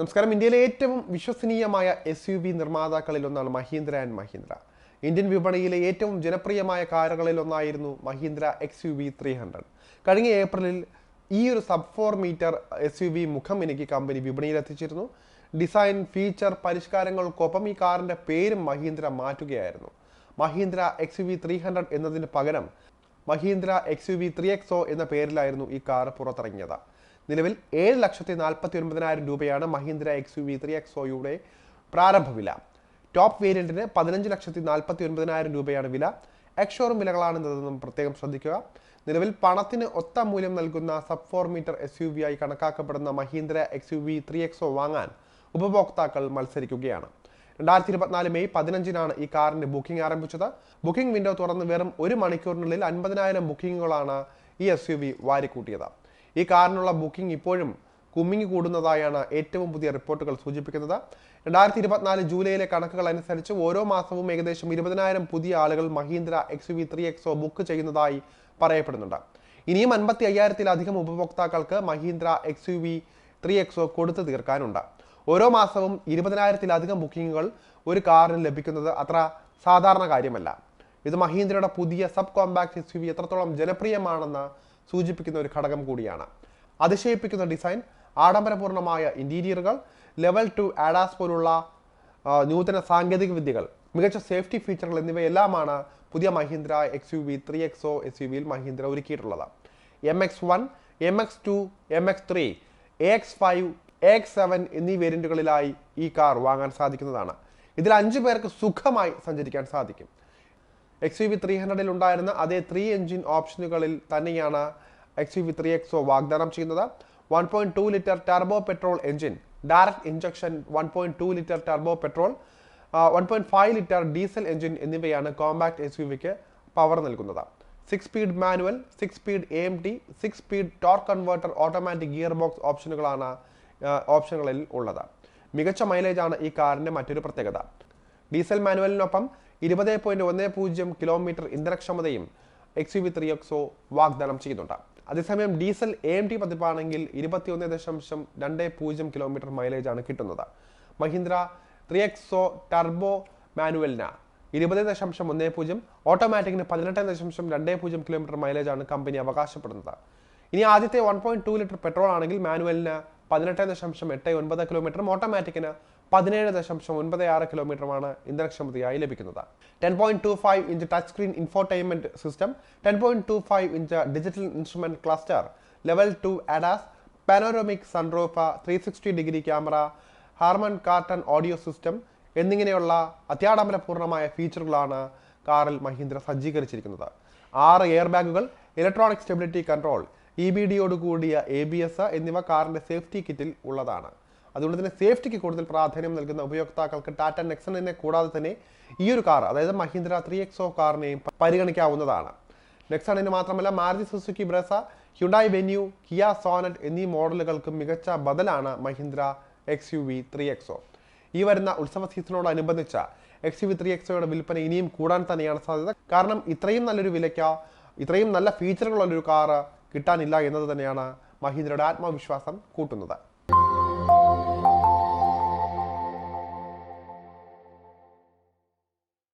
നമസ്കാരം. ഇന്ത്യയിലെ ഏറ്റവും വിശ്വസനീയമായ എസ് യു വി നിർമ്മാതാക്കളിലൊന്നാണ് മഹീന്ദ്ര ആൻഡ് മഹീന്ദ്ര. ഇന്ത്യൻ വിപണിയിലെ ഏറ്റവും ജനപ്രിയമായ കാറുകളിൽ ഒന്നായിരുന്നു Mahindra X U V three hundred കഴിഞ്ഞ ഏപ്രിലിൽ ഈ ഒരു sub four metre S U V മുഖം എനിക്ക് കമ്പനി വിപണിയിൽ എത്തിച്ചിരുന്നു ഡിസൈൻ ഫീച്ചർ പരിഷ്കാരങ്ങൾക്കൊപ്പം ഈ കാറിന്റെ പേരും മഹീന്ദ്ര മാറ്റുകയായിരുന്നു. Mahindra X U V three hundred എന്നതിന് പകരം Mahindra X U V three XO എന്ന പേരിലായിരുന്നു ഈ കാർ പുറത്തിറങ്ങിയത്. നിലവിൽ ഏഴ് ലക്ഷത്തി നാൽപ്പത്തി ഒൻപതിനായിരം രൂപയാണ് Mahindra X U V three എക്സോയുടെ പ്രാരംഭ വില ടോപ്പ് വേരിയന്റിന് പതിനഞ്ച് ലക്ഷത്തി നാൽപ്പത്തി ഒൻപതിനായിരം രൂപയാണ് വില. എക്സ്ഷോറും വിലകളാണെന്നതെന്നും പ്രത്യേകം ശ്രദ്ധിക്കുക. നിലവിൽ പണത്തിന് ഒത്ത മൂല്യം നൽകുന്ന sub four metre S U V ആയി കണക്കാക്കപ്പെടുന്ന Mahindra X U V three XO വാങ്ങാൻ ഉപഭോക്താക്കൾ മത്സരിക്കുകയാണ്. രണ്ടായിരത്തി ഇരുപത്തിനാല് മെയ് പതിനഞ്ചിനാണ് ഈ കാറിന്റെ ബുക്കിംഗ് ആരംഭിച്ചത്. ബുക്കിംഗ് വിൻഡോ തുറന്ന് വെറും ഒരു മണിക്കൂറിനുള്ളിൽ അൻപതിനായിരം ബുക്കിങ്ങുകളാണ് ഈ എസ് യു വി വാരിക്കൂട്ടിയത്. ഈ കാറിനുള്ള ബുക്കിംഗ് ഇപ്പോഴും കുമ്മിങ്ങി കൂടുന്നതായാണ് ഏറ്റവും പുതിയ റിപ്പോർട്ടുകൾ സൂചിപ്പിക്കുന്നത്. രണ്ടായിരത്തി ഇരുപത്തിനാല് ജൂലൈയിലെ കണക്കുകൾ അനുസരിച്ച് ഓരോ മാസവും ഏകദേശം ഇരുപതിനായിരം പുതിയ ആളുകൾ Mahindra X V three XO book ചെയ്യുന്നതായി പറയപ്പെടുന്നുണ്ട്. ഇനിയും അൻപത്തി അയ്യായിരത്തിലധികം ഉപഭോക്താക്കൾക്ക് Mahindra X U V three XO കൊടുത്തു തീർക്കാനുണ്ട്. ഓരോ മാസവും ഇരുപതിനായിരത്തിലധികം ബുക്കിങ്ങുകൾ ഒരു കാറിന് ലഭിക്കുന്നത് അത്ര സാധാരണ കാര്യമല്ല. ഇത് മഹീന്ദ്രയുടെ പുതിയ sub compact S U V എത്രത്തോളം ജനപ്രിയമാണെന്ന് സൂചിപ്പിക്കുന്ന ഒരു ഘടകം കൂടിയാണ്. അതിശയിപ്പിക്കുന്ന ഡിസൈൻ ആഡംബരപൂർണമായ ഇന്റീരിയറുകൾ ലെവൽ ടു ആഡാസ് പോലുള്ള നൂതന സാങ്കേതിക വിദ്യകൾ മികച്ച സേഫ്റ്റി ഫീച്ചറുകൾ എന്നിവയെല്ലാമാണ് പുതിയ Mahindra X U V three XO S U വിയിൽ മഹീന്ദ്ര ഒരുക്കിയിട്ടുള്ളത്. M X one M X two M X three X five X seven എന്നീ വേരിയന്റുകളിലായി ഈ കാർ വാങ്ങാൻ സാധിക്കുന്നതാണ്. ഇതിൽ അഞ്ചു പേർക്ക് സുഖമായി സഞ്ചരിക്കാൻ സാധിക്കും. എക്സ് യു വി ത്രീ ഹൺഡ്രഡിൽ ഉണ്ടായിരുന്ന അതേ ത്രീ എഞ്ചിൻ ഓപ്ഷനുകളിൽ തന്നെയാണ് X U V three XO വാഗ്ദാനം ചെയ്യുന്നത്. One point two litre turbo petrol engine direct injection one point two litre turbo petrol one point five litre diesel engine എന്നിവയാണ് compact S U വിക്ക് power നൽകുന്നത്. Six speed manual six speed A M T six speed torque converter automatic gear box ഓപ്ഷനുകളാണ് ഓപ്ഷനുകളിൽ ഉള്ളത്. മികച്ച മൈലേജാണ് ഈ കാറിന്റെ മറ്റൊരു പ്രത്യേകത. ഡീസൽ മാനുവലിനൊപ്പം ഇരുപത് പോയിന്റ് ഒന്ന് പൂജ്യം kilometre ഇന്ധനക്ഷമതയും X U V three XO വാഗ്ദാനം ചെയ്യുന്നുണ്ട്. അതേസമയം ഡീസൽ എ എം ടി പതിപ്പാണെങ്കിൽ ഇരുപത്തിയൊന്ന് ദശാംശം രണ്ട് പൂജ്യം കിലോമീറ്റർ മൈലേജാണ് കിട്ടുന്നത്. മഹീന്ദ്ര ത്രീ എക്സോ ടർബോ മാനുവലിന് ഇരുപത് ദശാംശം ഒന്ന് പൂജ്യം ഓട്ടോമാറ്റിക്കിന് പതിനെട്ട് ദശാംശം രണ്ട് പൂജ്യം കിലോമീറ്റർ മൈലേജാണ് കമ്പനി അവകാശപ്പെടുന്നത്. ഇനി ആദ്യത്തെ one point two litre petrol ആണെങ്കിൽ മാനുവലിന് പതിനെട്ട് ദശാംശം എട്ട് ഒൻപത് കിലോമീറ്ററും ഓട്ടോമാറ്റിക്കിന് പതിനേഴ് ദശാംശം ഒൻപത് ആറ് കിലോമീറ്ററുമാണ് ഇന്ധനക്ഷമതയായി ലഭിക്കുന്നത്. Ten point two five inch touch screen infotainment system ten point two five inch digital instrument cluster level two ADAS panoramic sunroof three sixty degree camera Harman Kardon audio system എന്നിങ്ങനെയുള്ള അത്യാഡംബരപൂർണമായ ഫീച്ചറുകളാണ് കാറിൽ മഹീന്ദ്ര സജ്ജീകരിച്ചിരിക്കുന്നത്. ആറ് എയർ ബാഗുകൾ electronic stability control E B ഡിയോട് കൂടിയ A B S എന്നിവ കാറിന്റെ സേഫ്റ്റി കിറ്റിൽ ഉള്ളതാണ്. അതുകൊണ്ട് തന്നെ സേഫ്റ്റിക്ക് കൂടുതൽ പ്രാധാന്യം നൽകുന്ന ഉപയോക്താക്കൾക്ക് ടാറ്റ നെക്സണിനെ കൂടാതെ തന്നെ ഈ ഒരു കാർ അതായത് മഹീന്ദ്ര ത്രീ എക്സോ കാറിനെയും പരിഗണിക്കാവുന്നതാണ്. നെക്സണിന് മാത്രമല്ല Maruti Suzuki Brezza Hyundai Venue Kia Sonet എന്നീ മോഡലുകൾക്ക് മികച്ച ബദലാണ് Mahindra X U V three XO ഈ വരുന്ന ഉത്സവ സീസണോടനുബന്ധിച്ച എക്സ് യു വി ത്രീ എക്സോയുടെ വിൽപ്പന ഇനിയും കൂടാൻ തന്നെയാണ് സാധ്യത. കാരണം ഇത്രയും നല്ലൊരു വിലയ്ക്ക് ഇത്രയും നല്ല ഫീച്ചറുകളുള്ളൊരു കാറ് കിട്ടാനില്ല എന്നത് തന്നെയാണ് മഹീന്ദ്രയുടെ ആത്മവിശ്വാസം കൂട്ടുന്നത്.